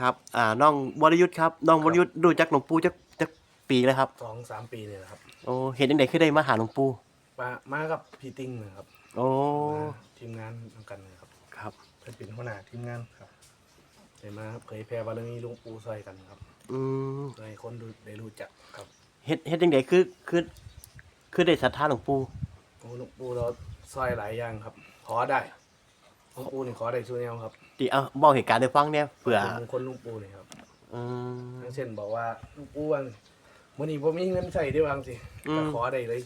ครับ อ่า น้องวรยุทธ์ครับ น้องวรยุทธ์รู้จักหลวงปู่จักจักปีแล้วครับ สองสามปีเนี่ยนะครับโอ้เห็นยังไงขึ้นได้มาหาหลวงปู่มามากับพี่ติ้งนะครับโอ้มาทีมงานทำกันนะครับ ครับเพื่อนเป็นหัวหน้าทีมงานครับได้มาเผยแพร่บารมีหลุงปู่ซอยกันครับอืมเพื่อให้คนดูได้รู้จักครับเฮ็ดเฮ็ดยังไงคือคือคือได้ศรัทธาหลวงปู่โอ้หลุงปู่เราซอยหลายอย่างครับขอได้ห ลุงปู่นี่ขอได้ช่วยแนวครับที่เอาบอกเหตุการณ์ให้ฟังเนี่ยเผื่อเป็นมงคลหลุงปู่นี่ครับอืม อย่างเช่นบอกว่าหลุงปู่ว่ามื่อนี้ผมมีเงินใส่ได้บางสิอืม ก็ขอได้เลย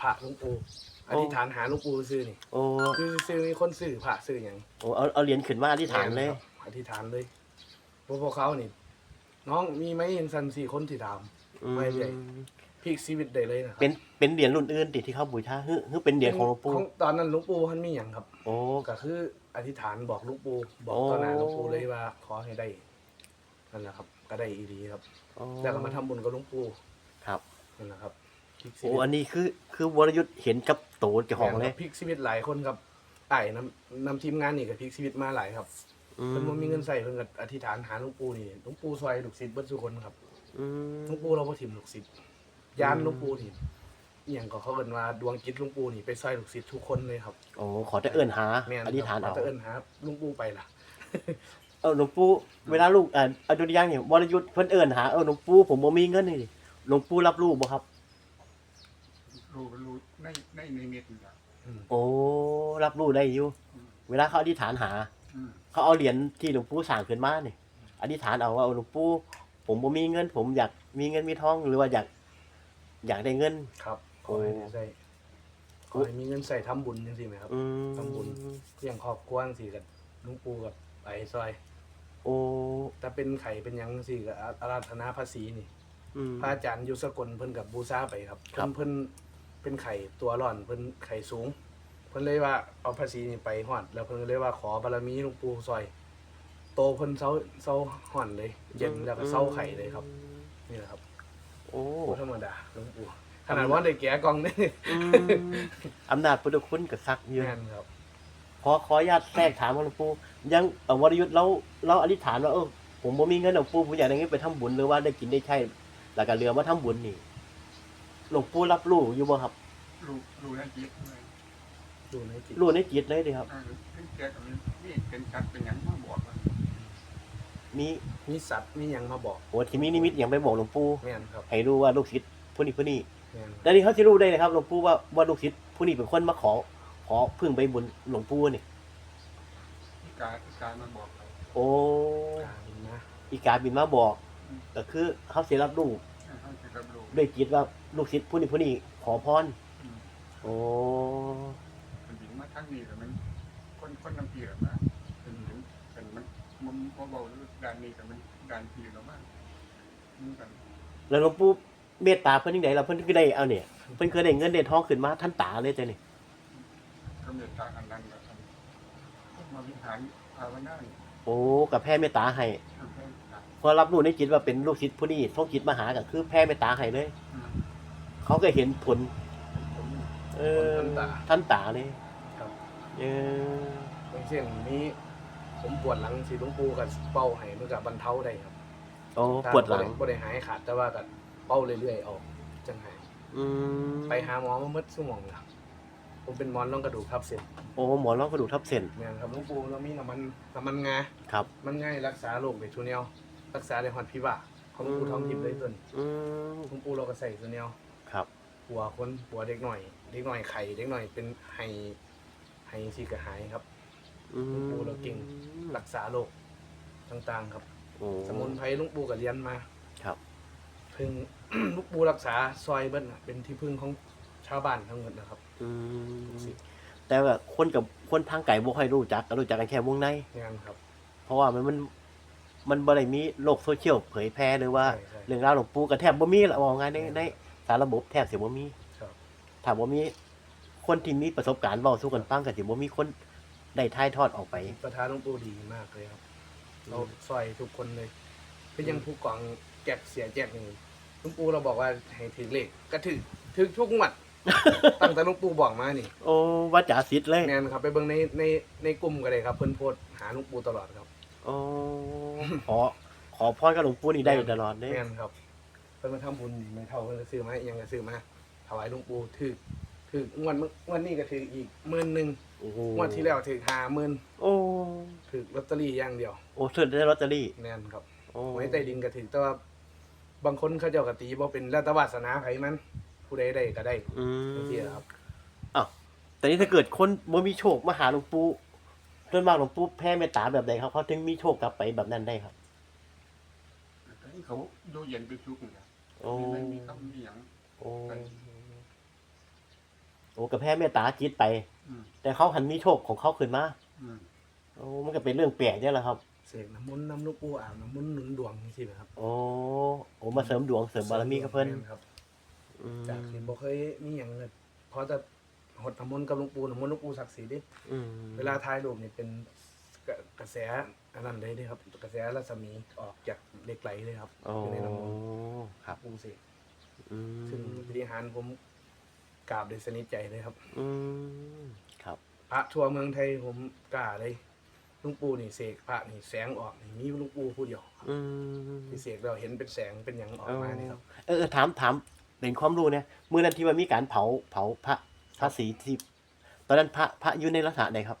พระหลุงปู่อโอ้ธิษฐานหาหลุงปู่ซื้อนี่โอ้คือซื้อมีคนซื้อพระซื้ออย่างโอ้เอาเอาเหรียญขึ้นมาอธิษฐานเลยครับอธิษฐานเลยพวกพวกเขานี่น้องมีไหมเห็นสันสี่คนที่ถาม อืมไม่เลย พลิกชีวิตได้เลยนะครับเป็นเป็นเหรียญรุ่นอื่นติที่เขาบูชาฮึฮึเป็นเหรียญของหลวงปู่ตอนนั้นหลวงปู่ท่านมีอย่างครับโอ้ ก็คืออธิษฐานบอกหลวงปู่บอกโอ้ต่อหน้าหลวงปู่เลยว่าขอให้ได้นั่นแหละครับ ก็ได้อีดีครับโอ้แล้วก็มาทำบุญกับหลวงปู่ครับนั่นแหละครับพลิกชีโอ้วิตอันนี้คือคือวรยุทธ์เห็นกับโตเจ้าของเลย พลิกชีวิตหลายคนครับไอ้นำนำทีมงานนี่กับพลิกชีวิตมาหลายครับอืม เพิ่นบ่มีเงินใส่เพิ่นก็อธิษฐานหาหลวงปู่นี่หลวงปู่ซอยลูกศิษย์เบิดทุกคนครับอืมหลวงปู่เราบ่ถิ่มลูกศิษย์ ยานหลวงปู่นี่อหย่างก็เขาเอิ้นว่าดวงจิตหลวงปู่นี่ไปซอยลูกศิษย์ทุกคนเลยครับโอ้ขอจะเอื้อนหาแม่นอธิษฐานครับเอาแต่เอิ้นหาหลวงปู่ไปล่ะ เออหลวงปู่เวลาลูกอ่าอดุลยังเนี่ยวรยุทธ์เพิ่นเอื้อนหาเออหลวงปู่ผมบ่มีเงินนี่หลวงปู่รับรู้บ่ครับ รู้รู้ในในในเม็ดนี่แหละโอ้รับรู้ได้อยู่เวลาเขาอธิษฐานหา อืมเขาเอาเหรียญที่หลวงปู่สร้างขึ้นมาเนี่ยอธิษฐานเอาว่าเอาหลวงปู่ผมบ่มีเงิน ผมอยากมีเงินมีทองหรือว่าอยาก อยากได้เงิน ครับขอให้ได้ใส่ขอให้มีเงินใส่ทำบุญจังซี่ไหมครับ อืมทำบุญ เลี้ยงครอบครัวจังซี่กับหลวงปู่กับไปซอย โอ้ถ้าเป็นไข่เป็นหยังจังซี่ก็อาราธนาภาษีนี่ อืม พระอาจารย์อยู่สกลเพิ่นกับบูชาไปครับครัเพิ่บ นเพิ่นเป็นไข่ตัวร้อนเพิ่นไข่สูง เพิ่นเลยว่าเอาภาษีนี่ไปฮอด แล้วเพิ่นก็เลยว่าขอบารมีหลวงปู่ซอย โตเพิ่นเซาเซาห่อนเลย เย็นแล้วก็เซาไข่เลยครับ นี่แหละครับโอ้โอ้ธรรมดาหลวงปู่ขนาดว่าได้แกะกล่องนี่อืมอำนาจพุทธคุณกับซักอยู่แม่นครับ ขอขออนุญาตแทรกถามว่าหลวงปู่ยังเอ่อวรยุทธ์เราเราอธิษฐานว่าเออผมบ่มีเงินหลวงปู่ผมอยากได้เงินไปทำบุญหรือว่าได้กินได้ใช้แล้วก็เรือมาทำบุญนี่หลวงปู่รับรู้อยู่บ่ครับ รู้รู้ในจิตเลยดูในจิตรู้ในจิตเลยเดิครับ เออถึงแกก็มีนี่เป็นชัดเป็นหยังมาบอกว่า มีมีสัตว์มีหยังมาบอกโอ้ที่มีนิมิตอย่างไปบอกหลวงปู่แม่นครับให้รู้ว่าลูกศิษย์ผู้นี้ผู้นี้แม่นแล้วนี่เขาจะรู้ได้เลยครับหลวงปู่ว่าว่าลูกศิษย์ผู้นี้เป็นคนมาขอ ขอพึ่งไปบุญหลวงปู่นี่ที่การที่การมาบอกเราโอ้กาบินนะอีกาบินมาบอกก็คือเขาเสียรับรู้ให้เขาจะรับรู้ด้วยจิตว่าลูกศิษย์ผู้นี้ผู้นี้ขอพรอืมโอ้เป็นหญิงมาทั้งนี้แต่มันคนคนน้ำปีแบบนะเป็นหญิงเป็น มันมันเบาๆด้านนี้แต่มันด้านปีเรามากมันกันแล้วหลวงปู่เมตตาเพิ่นยังไงเราเพิ่นก็ได้เอาเนี่ยเพิ่นเคยได้เงินได้ทองขึ้นมาท่านตาเลยจ้ะนี่ก็เมตตาอันนั้นก็ทำมาวิหารภาวนาเนี่ยโอ้กับแพ่เมตตาให้ทำให้ตาพอรับรู้ในจิตว่าเป็นลูกศิษย์ผู้นี้ทรงจิตมาหาก็คือแพ่เมตตาให้เลย อืมเขาก็เห็นผล ผม เออท่านตาเลยครับ เออ อย่างเช่นมี ผมปวดหลังสิหลวงปู่กับเป้าให้มันกับบรรเทาได้ครับโอ้ปวดหลังบ่ได้หายขาดแต่ว่าก็เป้าเรื่อยๆออกจังหายอืมไปหาหมอมาเมื่อชั่วโมงละผมเป็นหมอนรองกระดูกทับเส้นโอ้หมอนรองกระดูกทับเส้นแม่นครับหลวงปู่เรามีน้ำมันน้ำมันงาครับ มันง่ายรักษาโรคเบทูเนียลรักษาได้ฮอดพิบาของหลวงปู่ทองทิพย์เลยต้นอืมหลวงปู่เราก็ใส่ตัวเนียลครับหัวคนหัวเด็กหน่อย เด็กหน่อยไข่เด็กหน่อยเป็นไห้ไห้สีกระหายครับ อืมหลวงปู่เราเก่งรักษาโรคต่างๆครับ โอ้สมุนไพรหลุงปู่ก็เรียนมา ครับพึ่ง หลุงปู่รักษาซอยเบิ้ลน่ะเป็นที่พึ่งของชาวบ้านทั้งหมดนะครับอืมแต่ว่าคนกับคนทางไก่บ่ค่อยรู้จักก็รู้จักกันแค่วงใน งานครับ เพราะว่ามันมันมันบ่ได้มีโลกโซเชียลเผยแพร่หรือว่า ใช่ใช่ เรื่องราวหลวงปู่ก็แทบบ่มีละมองไงในในสารระบบแทบสิบ่มีครับถ้าบ่มีคนที่มีประสบการณ์เว้าสู่กันฟังก็สิบ่มีคน ได้ถ่ายทอดออกไป ประธานหลวงปู่ดีมากเลยครับ เราซอยทุกคนเลยก็ยังผู้กองแจกเสียแจกหนึ่งหลวงปู่เราบอกว่าให้ถือเลขก็ถือถือทุกงวด ตั้งแต่หลวงปู่บอกมานี่โอ้ว่าจ๋าสิทธิ์เลยแมนครับ ไปเบิ่งในในในกลุ่มก็ได้ครับ เพิ่นโพสต์หาหลวงปู่ตลอดครับโอ้ขอขอพรกับหลวงปู่นี่ได้อยู่ตลอดเด้แม่นครับ เพิ่นมาทำบุญนี่ไม่เท่าเพิ่นก็ซื้อมาอิหยังก็ซื้อมาถวายหลวงปู่ถือถืองวดมื้องวดนี้ก็ถืออีกหมื่นหนึง โอ้โหงวดที่แล้วถือ50,000โอ้ถือลอตเตอรี่อย่างเดียวโอ้สุดได้ลอตเตอรี่แม่นครับโอ้หวยใต้ดินก็ถือแต่ว่าบางคนเขาเจ้าก็ตีบ่เป็นแล้วแต่วาสนาไผมัน ผู้ใดได้ก็ได้อืมจังซี่ครับแต่นี่ถ้าเกิดคนบ่มีโชคมาหาหลวงปู่ส่วนมากหลวงปู่แผ่เมตตาแบบใดครับเขาถึงมีโชคกลับไปแบบนั้นได้ครับ แต่ที่เขาดูเย็นเป็นสุขเนี่ยโอ้ไม่มีคำมีอย่างโอ้โอ้กับแผ่เมตตาจิตไปอืม แต่เขาหันมีโชคของเขาขึ้นมาอืมโอ้มันก็เป็นเรื่องแปลกเนี่ยแหละครับเสกน้ำมนต์น้ำหลูกปู่อาบน้ำมนต์หนุนดวงจังซี่นะครับโอ้โอ้มาเสริมดวงเสริมบารมีกับเพิ่นแม่ครับ อืมจากที่บ่เคยมีหยังเลยเพราะจะหดน้ำมนต์กับหลวงปู่น้ำมนต์หลวงปู่ศักดิ์สิทธิ์ดิอืมเวลาถ่ายรูปนี่เป็นกระกระแสอันนั้นเลยเด้ครับ กระแสรัศมีออกจากเหล็กไหลเลยครับโอ้อยู่ในน้ำมนต์ครับปู่เสกอืมซึ่งบริหารผมกราบโดยสนิทใจเลยครับ อืมครับ พระทั่วเมืองไทยผมกล้าเลยหลุงปู่นี่เสกพระนี่แสงออกนี่มีหลุงปู่ผู้เดียวครับอืมที่เสกเราเห็นเป็นแสงเป็นหยังออกมานี่ครับ เออเออถามถามเป็นความรู้เนี่ยมื่อนั้นที่ว่ามีการเผาเผาพระพระศรีที่ ตอนนั้นพระพระอยู่ในลักษณะใดครับ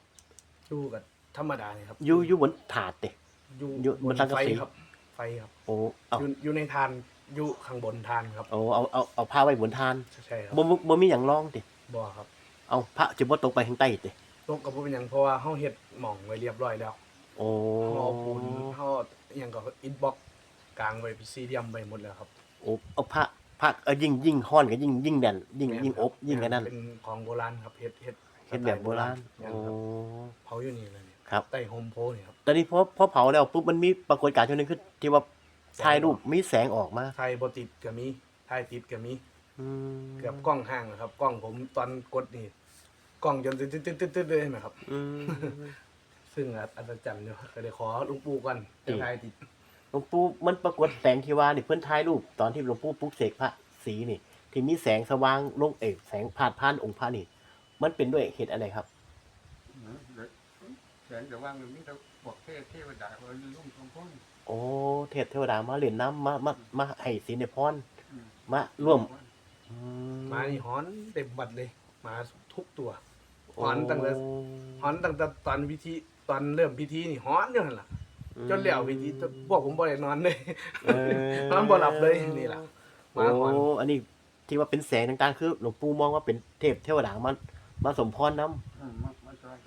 อยู่กับธรรมดาเนี่ยครับอยู่อยู่บนถาดเตะ อยู่อยู่บบนนสังกะไฟสี ครับ ไฟครับโอ้เอาอยู่อยู่ในทานอยู่ข้างบนทานครับเอาเอาเอาเอาผ้าไว้บนทานใช่ครับบ่บ่บ่มีอย่างรองติบ่ครับ เอาพระจะบ่ตกไปข้างใต้ติตกกับบ่เป็นหยังเพราะว่าเฮาเฮ็ดหม่องไว้เรียบร้อยแล้วโอ้เฮาเอาปูนเฮาอหยังก็อิฐบล็อกกลางไว้เป็นสี่เหลี่ยมไว้หมดแล้วครับโอ้เอาพระพระเออยิ่งยิ่งห้อนก็ยิ่งยิ่งแน่นยิ่งแม่นยิ่งคอบยิ่งไอ้นั่นเป็นของโบราณครับเฮ็ดเฮ็ดเฮ็ดแบบโบราณแม่นโอ้ครับเผาอยู่นี่เลยเนี่ยครับ ใต้โฮมโพนี่ครับตอนนี้พอพอเผาแล้วปุ๊บมันมีปรากฏการณ์ช่วงนึงคือที่ว่าถ่ายรูปมีแสงออกมาไทยบ่ติดก็มีไทยติดก็มีอืม เกือบกล้องห่างนะครับ กล้องผมตอนกดนี่กล้องจนตึ๊ดๆๆๆเลยเห็นไหมครับ อืมซึ่งอัศจรรย์เนาะก็เลยขอหลุงปู่ก่อนจะไทยติดหลวงปู่มันปรากฏแสงที่ว่านี่เพิ่นถ่ายรูปตอนที่หลวงปู่ปลุกเสกพระสีนี่ ที่มีแสงสว่างลงเอกแสงพาดผ่านองค์พระนี่ มันเป็นด้วยเหตุอะไรครับอืมเลยแสงจะว่างตรงนี้เราบอกเทพเทวดาเขาลุ่มตรงพ้นโอ้เทพเทวดามาเล่นน้ำมามามาให้ศีลในพรอืมมาร่วมอื หมานี่หอนเต็มบัดเลยหมาทุกตัวหอนตั้งแต่หอนตั้งแต่ตอนพิธีตอนเริ่มพิธีนี่หอนอยู่นั่นล่ะจนแล้วพิธีจนพวกผมบ่ได้นอนเลยเออนอนบ่หลับเลยนี่ล่ะหโอ้มาหอนอันนี้ที่ว่าเป็นแสงต่างๆคือหลวงปู่มองว่าเป็นเทพเทวดามามาสมพรน้อืมมามาจอย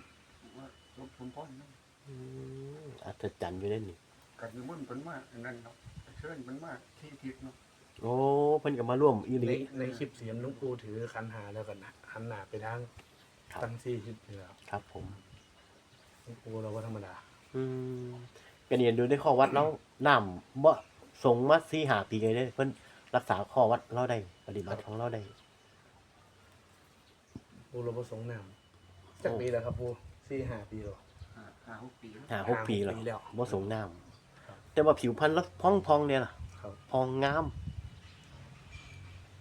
ว่าลุ่มตรงพ้นนะำอืมอัศจรรย์อยู่เล่นนี่กับนิมนต์เป็นมากอันนั้นเนาะเชิญเป็นมากที่ทิศเนาะ โอ้เพิ่นก็มาร่วมอีหในลีในคลิปเสียงหลุงปู่ถือคันหาแล้วกันนะหันหน้าไปทางครับทั้งสี่ทิศนี่แหละครับครับผม หลุงปู่เราก็ธรรมดา อืมก็เนี่ยดูในข้อวัดแล้วน้ำบ่ส่งมาสี่หาปีเลยเด้เพิ่นรักษาข้อวัดเราได้ปฏิบัติของเราได้ปู่เราประสงค์นามจากปีแล้วครับปู่สี่ห้าปีแล้วห้าห้าหกปีแล้วหาหกปีแล้วปีแล้วบ่ส่งน้ครับำแต่ว่าผิวพรรณแล้วพองพองเนี่ยล่ะครับ พองงาม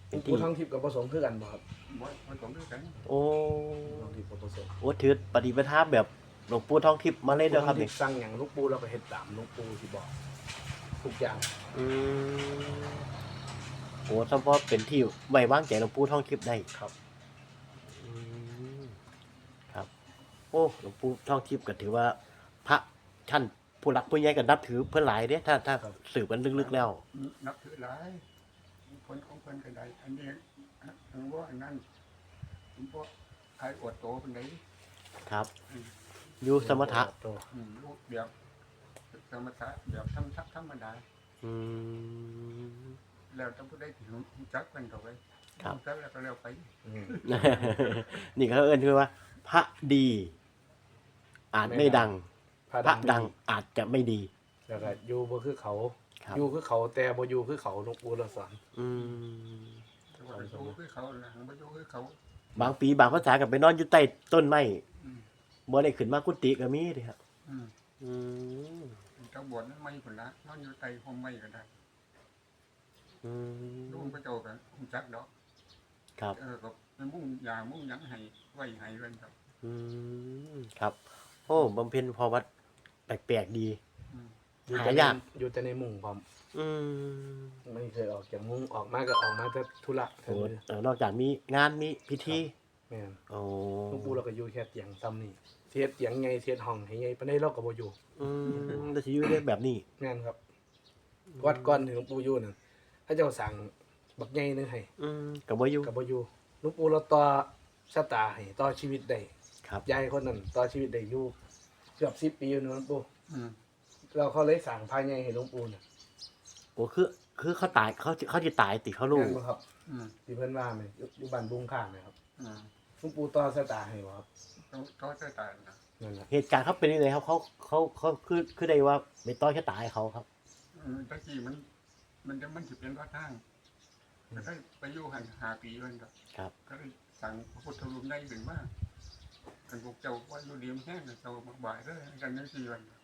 เป็นที่ปู่ท่องทิพย์กับประสงค์คือกันบ่ครับว่ามันสมด้วยกันโอ้ท่องทิพย์กับประสงค์โอ้ถือปฏิบัติธรรมแบบหลวงปู่ทองทิพย์มาเล่นด้วยครับท่องทินี่พย์สั่งอย่างหลุงปู่เราก็เฮ็ดตามหลุงปู่ที่บอกทุกอย่างอืมโอ้เฉพาะเป็นที่ไว้วางใจหลวงปู่ทองทิพย์ได้ ครับอืมครับ โอ้หลวงปู่ทองทิพย์ก็ถือว่า พระท่านผู้รักผู้ใหญ่ก็นับถือเพื่อนหลายเด้ถ้าถ้าสืบกันลึกๆแล้ว นับถือหลาย คนของคนกันใดอันนี้อันว่าอันนั้นผมพวกใครอวดโตเป็นไหนครับอยู่สมถะตัวอืมลูกเดียวสมถะเดี๋ยวทำทักธรรมดาอืม แล้วต้องพูดได้ถึงจักกันต่อไปครับ จักแล้วก็แล้วไปอืม นี่เขาเอิ้นคือว่า พระดี อาจไม่ดังพระดังอาจจะไม่ดี แล้วก็อยู่บ่คือเขาครับ อยู่คือเขาแต่บ่อยู่คือเขาหลวงปู่เราสอนอืมแต่ว่าโตคือเขาหลังไม่โตคือเขา บางปีบางภาษากับไปนอนอยู่ใต้ต้นไม้อืม บ่ได้ขึ้นมากุฏิก็มีเด้ครับ อืมอืมเจ้าบวชนั้นไม่ผลละนอนอยู่ใต้ห้องไม้ก็ได้อืมลุงพระโจกันคงจักดอกครับ เออก็ไปมุ่งยามุ่งหยังให้ไว้ให้เรื่องครับ อืมครับ โอ้บำเพ็ญพอวัดแปลกๆดี อืมอยู่หาแต่ในยาก อยู่แต่ในหมุ่งพร้อมอืมไม่เคยออกจากมุ้งออกมาก็ออกมาแต่ธุระเท่าโอ้นั้นเออนอกจากมีงานมีพิธีแม่นโอ้หลุงปู่เราก็อยู่แค่เตียงซ้ำนี่เทียดเตียงไงเทียดห้องให้ไงปานใดเราก็บ่อยู่อืมแล้วสิอยู่ได้แบบนี้แม่นครับวัดก่อนที่หลวงปู่อยู่นั่นถ้าเจ้าสั่งบักใหญ่นึงให้อืมก็บ่อยู่ก็บ่อยู่หลวงปู่เราต่อชะตาให้ต่อชีวิตได้ครับยายคนนั้นต่อชีวิตได้อยู่เกือบ10ปีอยู่นะหลวงปู่อืม เราเขาเลยสั่งพายใหญ่ให้หลวงปู่น่ะโอ้คือ คือเขาตายเขาเขาจะตายติเขารู้ แม่นบ่ครับอืมที่เพิ่นว่าแม่นอยู่อยู่บ้านบุงข้างนะครับอืมหลวงปู่ต่อชะตาให้บ่ครับเขาเขาจะตายนะนั่นน่ะเหตุการณ์เขาเป็นยังไงครับเขาเขาเขาคือคือได้ว่าไม่ต้อยแค่ตายเขาครับ อืมตะกี้มัน มันจะมันถิเป็นวัดทางก็ได้ไปอยู่หันหาปีมันก็ครับ ก็ได้สั่งพระพุทธรูปได้ถึงว่ากันพวกเจ้าว่าอยู่ดีมแห้งเจ้ามาบ่ายได้กันยังสี่วันอื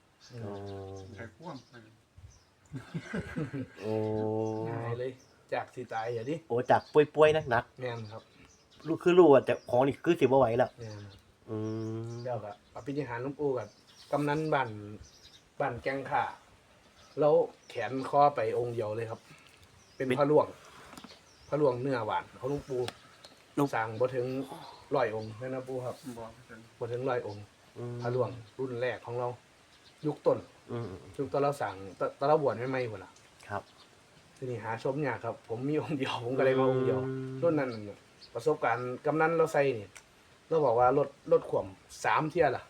โอ้มใส่พ่วงไปโอ้หายเลย จากสิตายอย่าดิโอ้จากป่วยๆนักแม่นครับๆรู้คือรู้ว่าแต่ของนี่คือสิบ่ไหวแล้วแม่นครับอืมแล้วก็อภินิหารหลวงปู่กับกำนันบ้านบ้านแกงข่าแล้วแขนคอไปองค์เดียวเลยครับ เป็นพระหลวงพระหลวงเนื้อหวานเขาหลวงปู่สั่งบ่ถึงร้อยองค์นะนะปู่ครับบอกจนบ่ถึงร้อยองค์ อืมพระหลวงรุ่นแรกของเรา ยุคต้น อืมยุคตอนเราสั่งตตอนเราบวชไม่ไม่หมดละครับ ทีนี้หาชมยากครับ ผมมีองค์เดียวผมก็เลยมาองค์เดียวรุ่นนั้นน่ะประสบการณ์กำนันเราใส่นี่เราบอกว่ารถรถขวมสามเที่ยล่ะ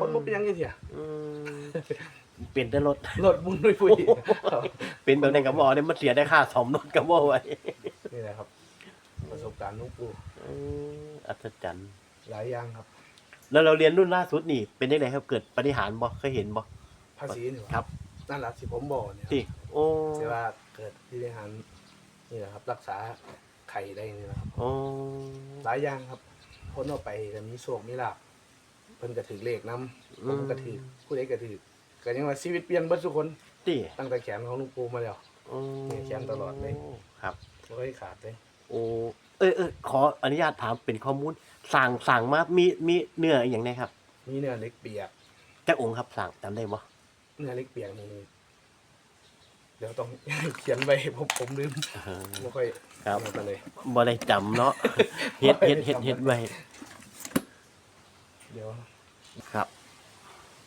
คนบ่เป็นหยังกี่เที่ยอืมเปลี่ยนแต่รถ รถบุญด้วยปุ้ยครับเป็นแบบนั้นกับหมอเนี่ยมันเสียได้ค่าสมรถกับหมอไว้นี่แหละครับ ประสบการณ์หลุงปู่อืมอัศจรรย์หลายอย่างครับ แล้วเราเรียนรุ่นล่าสุดนี่เป็นยังไงครับเกิดปฏิหารย์บ่เคยเห็นบ่ภาษีนี่หว่าครับ นั่นแหละที่ผมบอกเนี่ยที่โอ้ที่ว่าเกิดที่ทหารนี่แหละครับ รักษาไข่ได้นี่แหละครับโอ้หลายอย่างครับพ้นออกไปก็มีโชคมีลาภเพิ่นก็ถือเลขนํผมก็ถือผู้ใดก็ถือก็ยังว่าชีวิตเปลี่ยนเบิดทุกคนที่ตั้งแต่แขนของหลุงปู่มาแล้ว โอ้เนี่ยแขนตลอดเลย ครับบ่เคยขาดเลย โอ้ เออเออขออนุญาตถามเป็นข้อมูลสั่งสั่งมามีมีเนื้ออหย่างไรครับมีเนื้อเล็กเปียกจักองค์ครับสั่งจำได้บ่เนื้อเล็กเปียกนี่เดี๋ยวต้อง เขียนไว้ผมผมลืมเออไม่ค่อยครับเอาไปเลย บ่ได้จำเนาะเฮ็ดเฮ็ดเฮ็ดเฮ็ดไว้เดี๋ยวครับ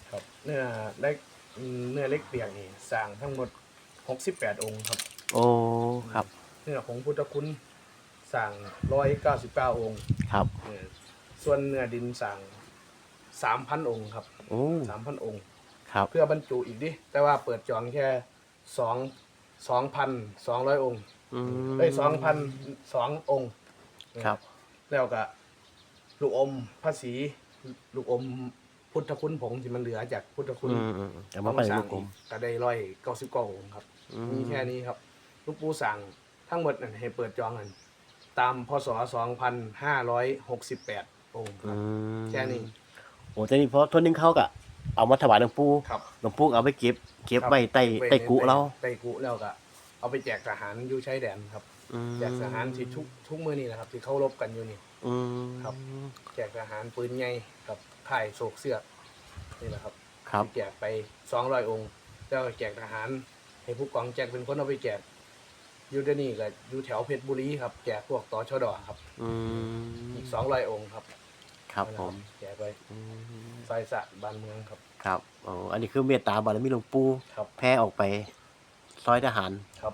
ครับ เนื้อเล็กเนื้อเล็กเปียกนี่สร้างทั้งหมดหกสิบแปดองค์ครับ โอ้ครับ เนื้อของพุทธคุณ สร้างร้อยเก้าสิบเก้าองค์ครับ เออส่วนเนื้อดินสร้างสามพันองค์ครับโอ้สามพันองค์ ครับ เพื่อบรรจุอีกดิ แต่ว่าเปิดจองแค่สองสองพันสองร้อยองค์อืมเอ้ยสองพันสององค์ครับ แล้วก็ลูกอมภาษีลูกอมพุทธคุณผงที่มันเหลือจากพุทธคุณอืมอืมแต่มาไปลูกกลม ก็ได้ร้อยเก้าสิบเก้าองค์ครับอืมีแค่นี้ครับ ลูกปูสั่งทั้งหมดนั่นให้เปิดจองกัน ตามพศสองพันห้าร้อยหกสิบแปดองค์คอืรับ มแค่นี้ โอ้แต่นี่เพราะทนนึงเขาก็เอามาถวายหลวงปู่ครับ หลวงปู่เอาไปเก็บ เก็บไว้ใต้ว้ใต้กุเราใต้กุแล้วก็เอาไปแจกทหารอยู่ชายแดนครับ อืมแจกทหารที่ทุกทุกมือนี่นะครับ ที่เขารบกันอยู่นี่ อืมครับ แจกทหารปืนใหญ่กับข่ายโศกเสือกนี่แหละครับครับแจกไปสองร้อยองค์ แล้วก็แจกทหารให้ผู้กองแจกเป็นคนเอาไปแจก อยู่ที่นี่ก็อยู่แถวเพชรบุรีครับแจกพวกต่อชดครับ อืมอีกสองร้อยองค์ครับครับนั่นผแหละมแจกไปอืมซอยสะบ้านเมืองครับ ครับอ๋ออันนี้คือเมตตาบารมีหลวงปู่ครับ แผ่ออกไป ซอยทหาร ครับ